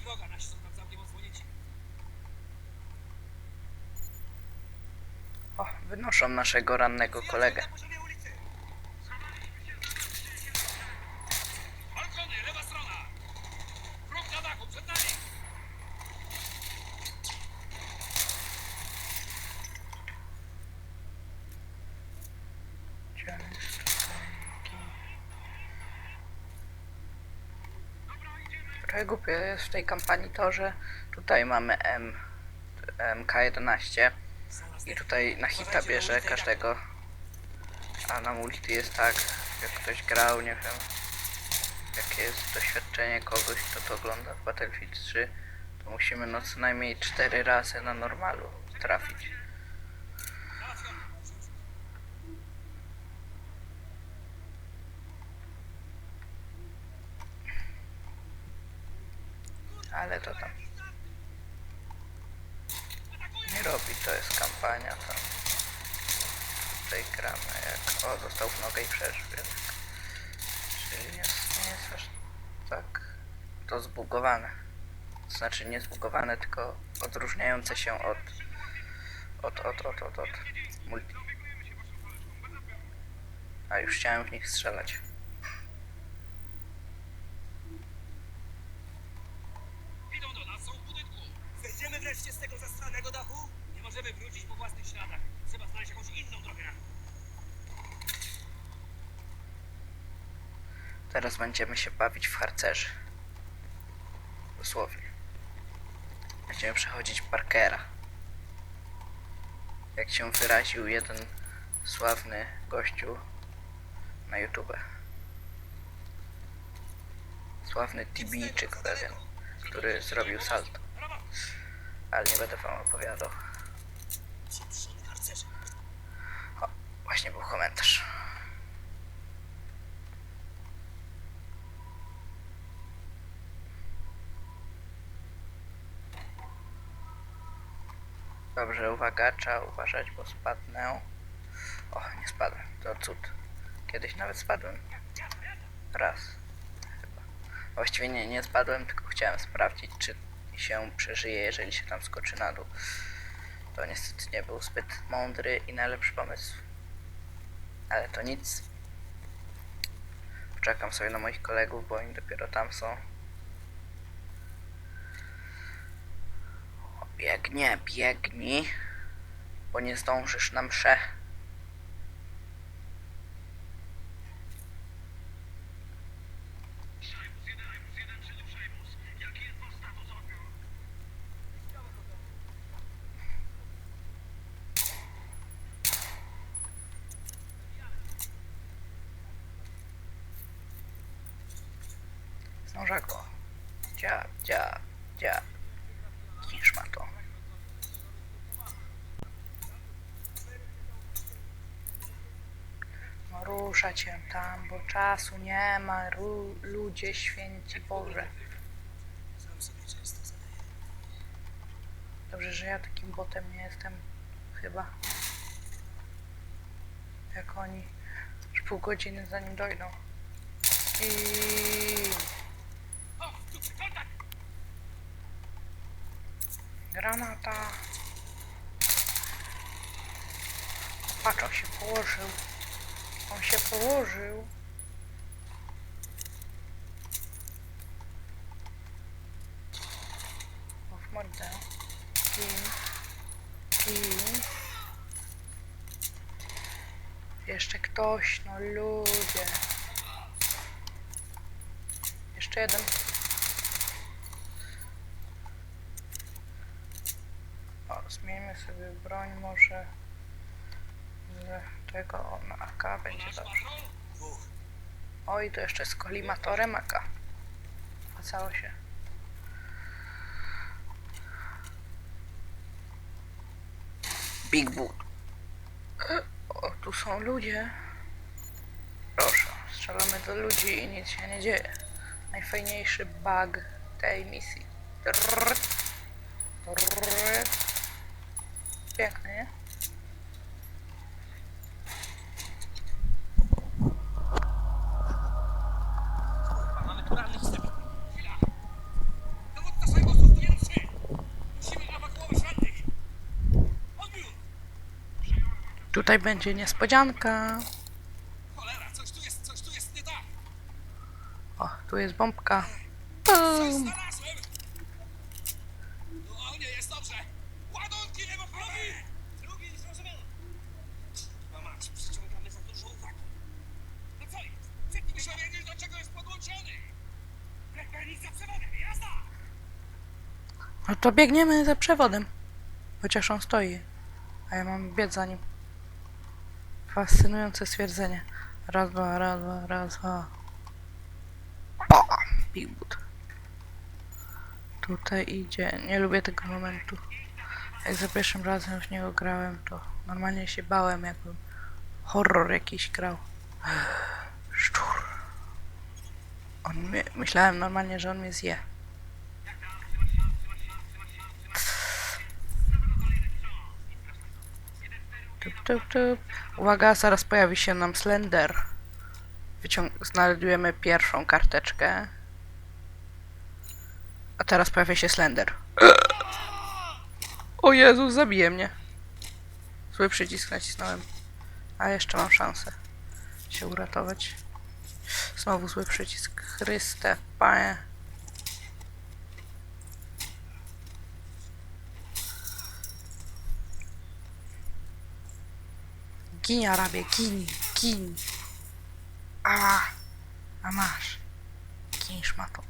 Gdzie wroga? Nasi są tam całkiem. O, wynoszą naszego rannego kolegę. Trochę głupie jest w tej kampanii to, że tutaj mamy M, MK11 i tutaj na hita bierze każdego, a na multi jest tak, jak ktoś grał, nie wiem, jakie jest doświadczenie kogoś, kto to ogląda w Battlefield 3, to musimy no co najmniej 4 razy na normalu trafić. Ale to tam nie robi, to jest kampania tam. Tutaj gramy jak... O, dostał w nogę i przeżył. Czyli jest, nie jest aż tak to zbugowane. Znaczy nie zbugowane, tylko odróżniające się od od, od, od, od, od multi. A już chciałem w nich strzelać. Idą do nas, są w budynku. Zejdziemy wreszcie z tego zastranego dachu? Nie możemy wrócić po własnych śladach. Trzeba znaleźć jakąś inną drogę na Teraz będziemy się bawić w harcerzy. Dosłownie. Będziemy przechodzić Parkera. Jak się wyraził jeden sławny gościu na YouTube. Sławny Tibijczyk pewien, który zrobił salto. Ale nie będę wam opowiadał. O, właśnie był komentarz. Dobrze, uwaga, trzeba uważać, bo spadnę. O, nie spadłem, to cud. Kiedyś nawet spadłem. Raz. Chyba. Właściwie nie, nie spadłem, tylko chciałem sprawdzić, czy się przeżyje, jeżeli się tam skoczy na dół. To niestety nie był zbyt mądry i najlepszy pomysł. Ale to nic. Poczekam sobie na moich kolegów, bo oni dopiero tam są. O, Biegnie, biegnij, bo nie zdążysz na mszę. Zdąża go. Dziab, dziab, dziab. Kisz ma to. No rusza cię tam, bo czasu nie ma. Ru, ludzie święci Boże. Dobrze, że ja takim botem nie jestem. Chyba. Jak oni. Już pół godziny zanim dojdą. I O, tu przy kontakt! Granata. Patrz, on się położył. On się położył. W mordę. Kim. Kim. Jeszcze ktoś, no ludzie. Jeszcze jeden. O, zmieńmy sobie broń może z tego na AK będzie dobrze. Oj, to jeszcze z kolimatorem AK. Opłacało się. Big Boot. O, tu są ludzie. Proszę, strzelamy do ludzi i nic się nie dzieje. Najfajniejszy bug tej misji. Trrr. Trrr piękny. Tutaj będzie niespodzianka. Cholera, coś tu jest, coś tu jest nie tak. O, tu jest bombka. No to biegniemy za przewodem. Chociaż on stoi. A ja mam biec za nim. Fascynujące stwierdzenie. Raz, dwa, raz, dwa, raz, dwa. Pa! Big boot. Tutaj idzie. Nie lubię tego momentu. Jak za pierwszym razem w niego grałem, to normalnie się bałem, jakbym horror jakiś grał. Szczur. On mnie, myślałem normalnie, że on mnie zje. Uwaga, zaraz pojawi się nam Slender. Wyciąg- znajdujemy pierwszą karteczkę. A teraz pojawia się Slender. O Jezus, zabije mnie. Zły przycisk nacisnąłem. A jeszcze mam szansę się uratować. Znowu zły przycisk. Chryste, panie. Gin, Arabie, gin, gin. A, a masz. Gin, szmato.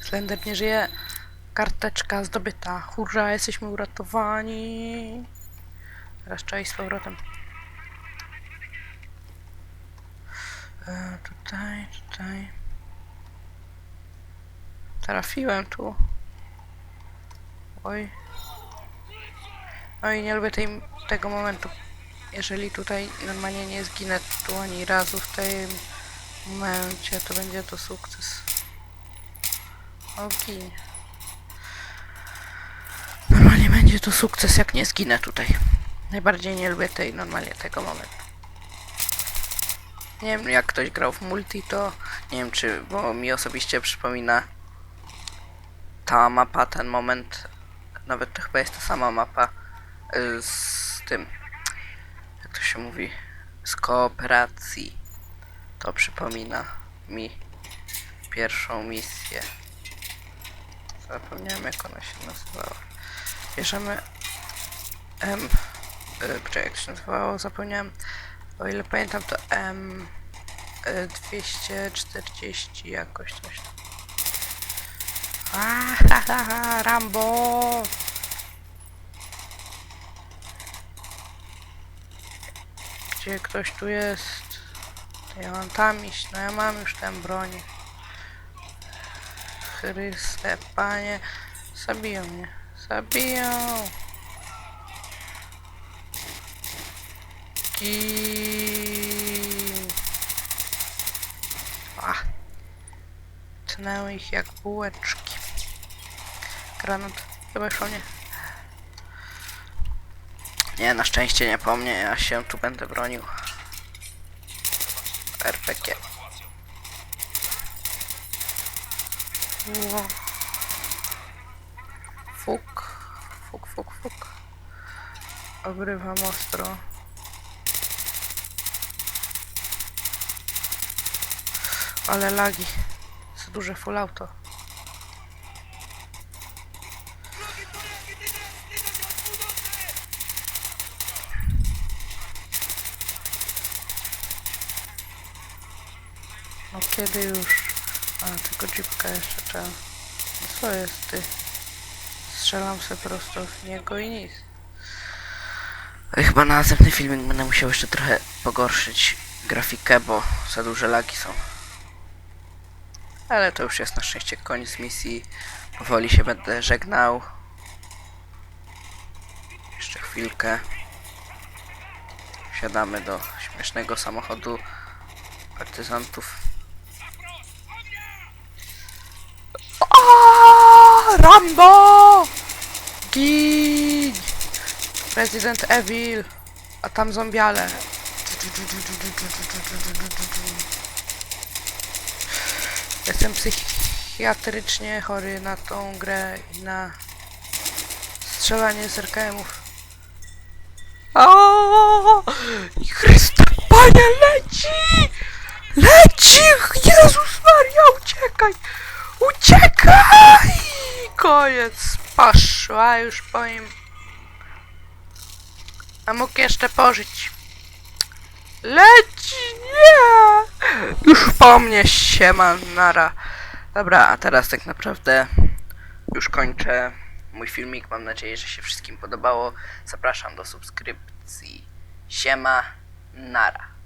Slender nie żyje. Karteczka zdobyta. Hurra, jesteśmy uratowani. Teraz trzeba iść z powrotem. E, tutaj, tutaj. Trafiłem tu. Oj. No i nie lubię tej, tego momentu. Jeżeli tutaj normalnie nie zginę tu ani razu w tym momencie, to będzie to sukces. Okej. Normalnie będzie to sukces, jak nie zginę tutaj. Najbardziej nie lubię tej normalnie tego momentu. Nie wiem, jak ktoś grał w multi, to nie wiem, czy, bo mi osobiście przypomina ta mapa, ten moment, nawet to chyba jest ta sama mapa z tym, jak to się mówi, z kooperacji. To przypomina mi pierwszą misję. Zapomniałem jak ona się nazywała. Bierzemy M. Y, poczekaj, jak się nazywało? Zapomniałem. O ile pamiętam to M. Y, 240 jakoś coś. A, ha, ha, ha, Rambo! Gdzie ktoś tu jest? To ja mam tam iść, no ja mam już tę broń. Chryste, panie. Zabiją mnie. Zabiją! Gin. A. Tnęły ich jak bułeczki. Granat. Chyba już o nie. Na szczęście nie po mnie, ja się tu będę bronił. RPG. Fuk. Fuk, fuk, fuk. Obrywam ostro. Ale lagi. Za duże full auto. Drogi tureki, ty teraz nie da się odbudowy! No kiedy już? A, tylko jeepka jeszcze trzeba. Co jest ty? Strzelam sobie prosto w niego i nic. Chyba na następny filmik będę musiał jeszcze trochę pogorszyć grafikę, bo za duże lagi są. Ale to już jest na szczęście koniec misji. Powoli się będę żegnał. Jeszcze chwilkę. Wsiadamy do śmiesznego samochodu partyzantów. Rambo! Gin! Resident Evil! A tam zombiale. Jestem psychiatrycznie chory na tą grę i na strzelanie z RKM-ów. Chryste, Panie, leci! Leci! Jezus Maria, uciekaj! Uciekaj! Koniec, poszła już po nim. A mógł jeszcze pożyć. Leci, nie! Już po mnie, siema, nara. Dobra, a teraz tak naprawdę już kończę mój filmik. Mam nadzieję, że się wszystkim podobało. Zapraszam do subskrypcji. Siema, nara.